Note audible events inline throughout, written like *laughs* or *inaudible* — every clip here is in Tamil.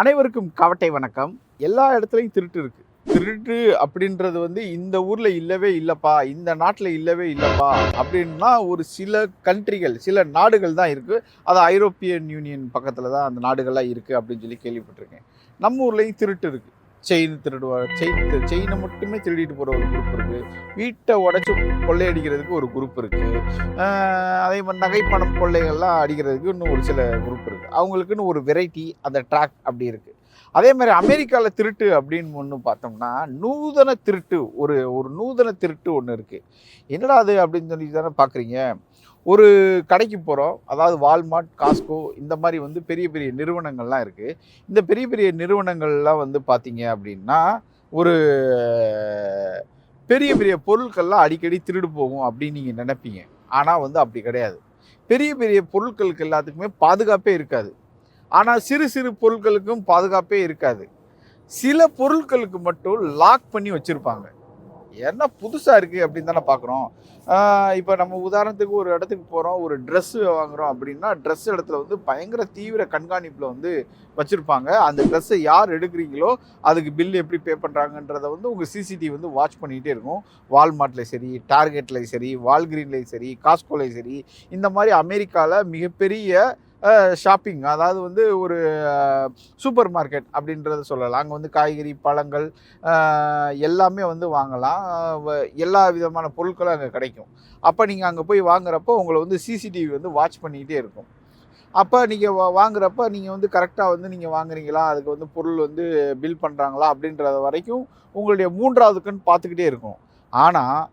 அனைவருக்கும் கவட்டை வணக்கம். எல்லா இடத்துலையும் திருட்டு இருக்கு. திருட்டு அப்படின்றது வந்து இந்த ஊர்ல இல்லவே இல்லப்பா இந்த நாட்டில் இல்லவே இல்லப்பா அப்படின்னா ஒரு சில கண்ட்ரிகள் சில நாடுகள் தான் இருக்கு. அது ஐரோப்பியன் யூனியன் பக்கத்துல தான் அந்த நாடுகள்லாம் இருக்கு அப்படின்னு சொல்லி கேள்விப்பட்டிருக்கேன். நம்ம ஊர்லயும் திருட்டு இருக்கு. செயின் திருடுவார் செயின் செயினை மட்டுமே திருடிட்டு போகிற ஒரு குரூப் இருக்குது வீட்டை உடச்சி கொள்ளையடிக்கிறதுக்கு ஒரு குரூப் இருக்குது அதே மாதிரி நகைப்பணம் கொள்ளைகள்லாம் அடிக்கிறதுக்கு இன்னும் ஒரு சில குரூப் இருக்குது அவங்களுக்குன்னு ஒரு வெரைட்டி அந்த ட்ராக் அப்படி இருக்குது அதே மாதிரி அமெரிக்காவில் திருட்டு அப்படின்னு ஒன்று பார்த்தோம்னா நூதன திருட்டு ஒரு ஒரு நூதன திருட்டு ஒன்று இருக்குது என்னடா அது அப்படின்னு சொல்லி தானே பார்க்குறீங்க. ஒரு கடைக்கு போகிறோம் அதாவது வால்மார்ட் காஸ்கோ இந்த மாதிரி வந்து பெரிய பெரிய நிறுவனங்கள்லாம் இருக்குது இந்த பெரிய பெரிய நிறுவனங்கள்லாம் வந்து பார்த்தீங்க அப்படின்னா ஒரு பெரிய பெரிய பொருட்கள்லாம் அடிக்கடி திருடு போகும் அப்படின்னு நீங்கள் நினைப்பீங்க. ஆனால் வந்து அப்படி கிடையாது. பெரிய பெரிய பொருட்களுக்கு எல்லாத்துக்குமே பாதுகாப்பே இருக்காது. ஆனால் சிறு சிறு பொருட்களுக்கும் பாதுகாப்பே இருக்காது. சில பொருட்களுக்கு மட்டும் லாக் பண்ணி வச்சுருப்பாங்க. என்ன புதுசாக இருக்குது அப்படின்னு தானே பார்க்குறோம் இப்போ நம்ம உதாரணத்துக்கு ஒரு இடத்துக்கு போகிறோம் ஒரு ட்ரெஸ்ஸு வாங்குகிறோம் அப்படின்னா ட்ரெஸ் இடத்துல வந்து பயங்கர தீவிர கண்காணிப்பில் வந்து வச்சுருப்பாங்க. அந்த ட்ரெஸ்ஸை யார் எடுக்கிறீங்களோ அதுக்கு பில் எப்படி பே பண்ணுறாங்கன்றதை வந்து உங்கள் சிசிடிவி வந்து வாட்ச் பண்ணிகிட்டே இருக்கும். வால்மார்ட்லேயும் சரி டார்கெட்லேயும் சரி வால்கிரீன்லேயும் சரி காஸ்கோலையும் சரி இந்த மாதிரி அமெரிக்காவில் மிகப்பெரிய ஷாப்பிங் அதாவது வந்து ஒரு சூப்பர் மார்க்கெட் அப்படின்றத சொல்லலாம். அங்கே வந்து காய்கறி பழங்கள் எல்லாமே வந்து வாங்கலாம். வ- எல்லா விதமான பொருட்களும் அங்கே கிடைக்கும். அப்போ நீங்கள் அங்கே போய் வாங்குறப்போ உங்களை வந்து சிசிடிவி வந்து வாட்ச் பண்ணிக்கிட்டே இருக்கும். அப்போ நீங்கள் வா வாங்குறப்ப நீங்கள் வந்து கரெக்டாக வந்து நீங்கள் வாங்குறீங்களா? அதுக்கு வந்து பொருள் வந்து பில் பண்ணுறாங்களா அப்படின்றது வரைக்கும் உங்களுடைய மூன்றாவது கண் பார்த்துக்கிட்டே இருக்கும். ஆனால்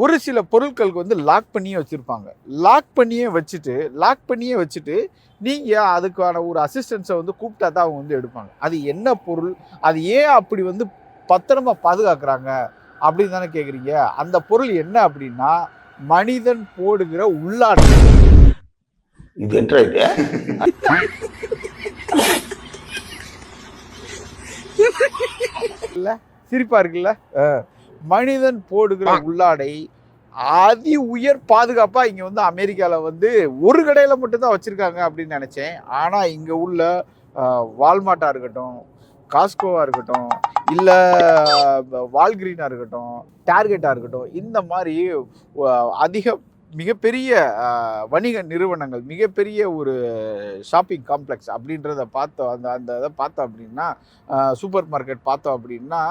ஒரு சில பொருட்களுக்கு வந்து லாக் பண்ணியே வச்சுருப்பாங்க. லாக் பண்ணியே வச்சுட்டு லாக் பண்ணியே வச்சுட்டு நீங்கள் அதுக்கான ஒரு அசிஸ்டன்ஸை வந்து கூப்பிட்டா தான் அவங்க வந்து எடுப்பாங்க. அது என்ன பொருள்? அது ஏன் அப்படி வந்து பத்திரமா பாதுகாக்கிறாங்க? அப்படின்னு தானே கேட்குறீங்க அந்த பொருள் என்ன அப்படின்னா மனிதன் போடுகிற உள்ளாடை. இது என்ன இது சிரிப்பா இருக்குல்ல. மனிதன் போடுகிற உள்ளாடை அதி உயர் பாதுகாப்பா இங்க வந்து அமெரிக்கால வந்து ஒரு கடையில மட்டும்தான் வச்சிருக்காங்க அப்படின்னு நினைச்சேன். ஆனா இங்க உள்ள அஹ், வால்மார்ட்டா இருக்கட்டும் காஸ்கோவா இருக்கட்டும் இல்ல வால்கிரீனா இருக்கட்டும் டார்கெட்டா இருக்கட்டும் இந்த மாதிரி அதிக மிகப்பெரிய வணிக நிறுவனங்கள் மிகப்பெரிய ஒரு ஷாப்பிங் காம்ப்ளெக்ஸ் அப்படின்றத பார்த்தோம். அந்த அந்த இதை பார்த்தோம் அப்படின்னா சூப்பர் மார்க்கெட் பார்த்தோம் அப்படின்னா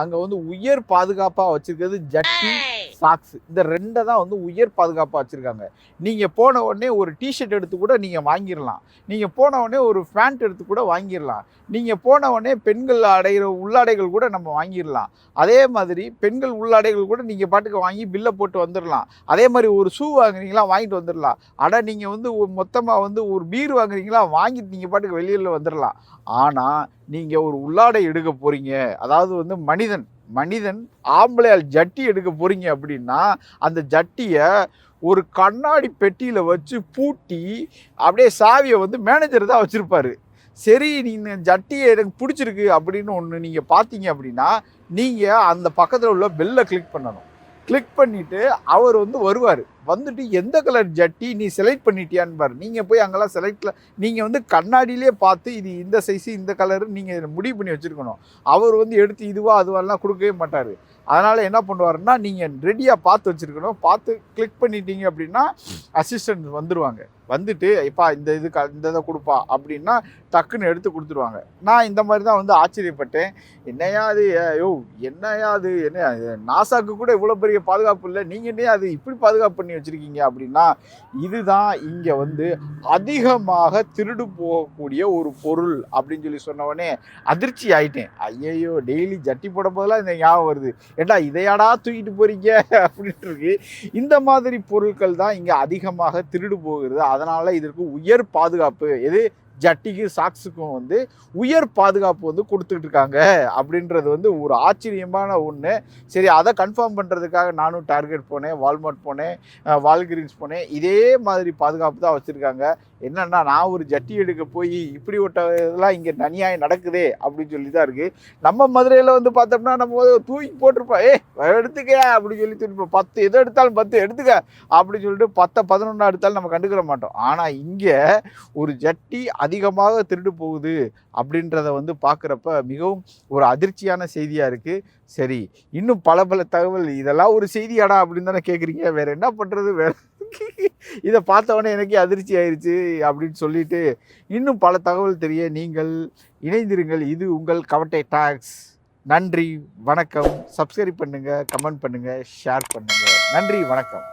அங்கே வந்து உயர் பாதுகாப்பாக வச்சுருக்கிறது ஜட்டி சாக்ஸ் இந்த ரெண்டை தான் வந்து உயர் பாதுகாப்பாக வச்சுருக்காங்க. நீங்கள் போன உடனே ஒரு டிஷர்ட் எடுத்து கூட நீங்கள் வாங்கிடலாம் நீங்கள் போன உடனே ஒரு பேண்ட் எடுத்து கூட வாங்கிடலாம் நீங்கள் போன உடனே பெண்கள் அடைகிற உள்ளாடைகள் கூட நம்ம வாங்கிடலாம் அதே மாதிரி பெண்கள் உள்ளாடைகள் கூட நீங்கள் பாட்டுக்கு வாங்கி பில்லை போட்டு வந்துடலாம் அதே மாதிரி ஒரு ஷூ வாங்குறீங்களா வாங்கிட்டு வந்துடலாம் அட நீங்கள் வந்து மொத்தமாக வந்து ஒரு பீர் வாங்குறீங்களா வாங்கிட்டு நீங்கள் பாட்டுக்கு வெளியில் வந்துடலாம் ஆனால் நீங்கள் ஒரு உள்ளாடை எடுக்க போகிறீங்க அதாவது வந்து மனிதன். மனிதன் ஆம்பளையால் ஜட்டி எடுக்க போகிறீங்க அப்படின்னா அந்த ஜட்டியை ஒரு கண்ணாடி பெட்டியில் வச்சு பூட்டி அப்படியே சாவியை வந்து மேனேஜர் தான் வச்சுருப்பார். சரி நீங்கள் ஜட்டியை எனக்கு பிடிச்சிருக்கு அப்படின்னு ஒன்று நீங்கள் பார்த்தீங்க அப்படின்னா நீங்கள் அந்த பக்கத்தில் உள்ள பெல்லை கிளிக் பண்ணணும். கிளிக் பண்ணிவிட்டு அவர் வந்து வருவார். வந்துட்டு எந்த கலர் ஜட்டி நீ செலக்ட் பண்ணிட்டியான்னு பாரு. நீங்கள் போய் அங்கெல்லாம் செலக்டில் நீங்கள் வந்து கண்ணாடியிலே பார்த்து இது இந்த சைஸு இந்த கலரு நீங்கள் முடிவு பண்ணி வச்சுருக்கணும். அவர் வந்து எடுத்து இதுவா அதுவாலாம் கொடுக்கவே மாட்டார். அதனால் என்ன பண்ணுவாருன்னா நீங்கள் ரெடியாக பார்த்து வச்சுருக்கணும். பார்த்து கிளிக் பண்ணிட்டீங்க அப்படின்னா அசிஸ்டன்ட் வந்துடுவாங்க வந்துட்டு எப்பா இந்த இது க இந்த இதை கொடுப்பா. அப்படின்னா டக்குன்னு எடுத்து கொடுத்துருவாங்க. நான் இந்த மாதிரி தான் வந்து ஆச்சரியப்பட்டேன். என்னையா அது? ஐயோ என்னையா அது? என்ன நாசாக்கு கூட இவ்வளோ பெரிய பாதுகாப்பு இல்லை. நீங்கள் அது இப்படி பாதுகாப்பு பண்ணி வச்சுருக்கீங்க அப்படின்னா இதுதான் இங்கே வந்து அதிகமாக திருடு போகக்கூடிய ஒரு பொருள் அப்படின்னு சொல்லி சொன்ன அதிர்ச்சி ஆயிட்டேன். ஐயையோ டெய்லி ஜட்டி போட போதெல்லாம் இந்த ஞாபகம் வருது. ஏண்டா இதையாடா தூக்கிட்டு போறீங்க? அப்படின்ட்டு இருக்கு. இந்த மாதிரி பொருட்கள் தான் இங்கே அதிகமாக திருடு போகிறது. அதனால இதற்கு உயர் பாதுகாப்பு. எது? ஜட்டிக்கு சாக்ஸுக்கும் வந்து உயர் பாதுகாப்பு வந்து கொடுத்துட்டு இருக்காங்க. அப்படின்றது வந்து ஒரு ஆச்சரியமான ஒன்று சரி அதை கன்ஃபார்ம் பண்ணுறதுக்காக நானும் டார்கெட் போனேன் வால்மார்ட் போனேன் வால்கிரீன்ஸ் போனேன். இதே மாதிரி பாதுகாப்பு தான் வச்சுருக்காங்க. என்னென்னா நான் ஒரு ஜட்டி எடுக்க போய் இப்படி ஒட்ட இதெல்லாம் இங்கே தனியாக நடக்குதே அப்படின்னு சொல்லி தான் இருக்குது நம்ம மதுரையில் வந்து பார்த்தோம்னா நம்ம தூக்கி போட்டிருப்போம். ஏ எடுத்துக்க அப்படின்னு சொல்லி திருப்போம் பத்து எது எடுத்தாலும் பத்து எடுத்துக்க அப்படின்னு சொல்லிட்டு பத்தை பதினொன்றா எடுத்தாலும் நம்ம கண்டுக்கிற மாட்டோம். ஆனால் இங்கே ஒரு ஜட்டி அதிகமாக திருடு போகுது அப்படின்றத வந்து பார்க்குறப்ப மிகவும் ஒரு அதிர்ச்சியான செய்தியாக இருக்குது சரி இன்னும் பல பல தகவல் இதெல்லாம் ஒரு செய்தியாடா அப்படின்னு தானே கேட்குறீங்க வேறு என்ன பண்ணுறது வேறு *laughs* இதை பார்த்தவொடனே எனக்கே அதிர்ச்சி ஆயிடுச்சு அப்படின்னு சொல்லிட்டு இன்னும் பல தகவல் தெரிய நீங்கள் இணைந்திருங்கள். இது உங்கள் கவட்டை டாக்ஸ். நன்றி வணக்கம். சப்ஸ்கிரைப் பண்ணுங்கள் கமெண்ட் பண்ணுங்கள் ஷேர் பண்ணுங்கள் நன்றி வணக்கம்.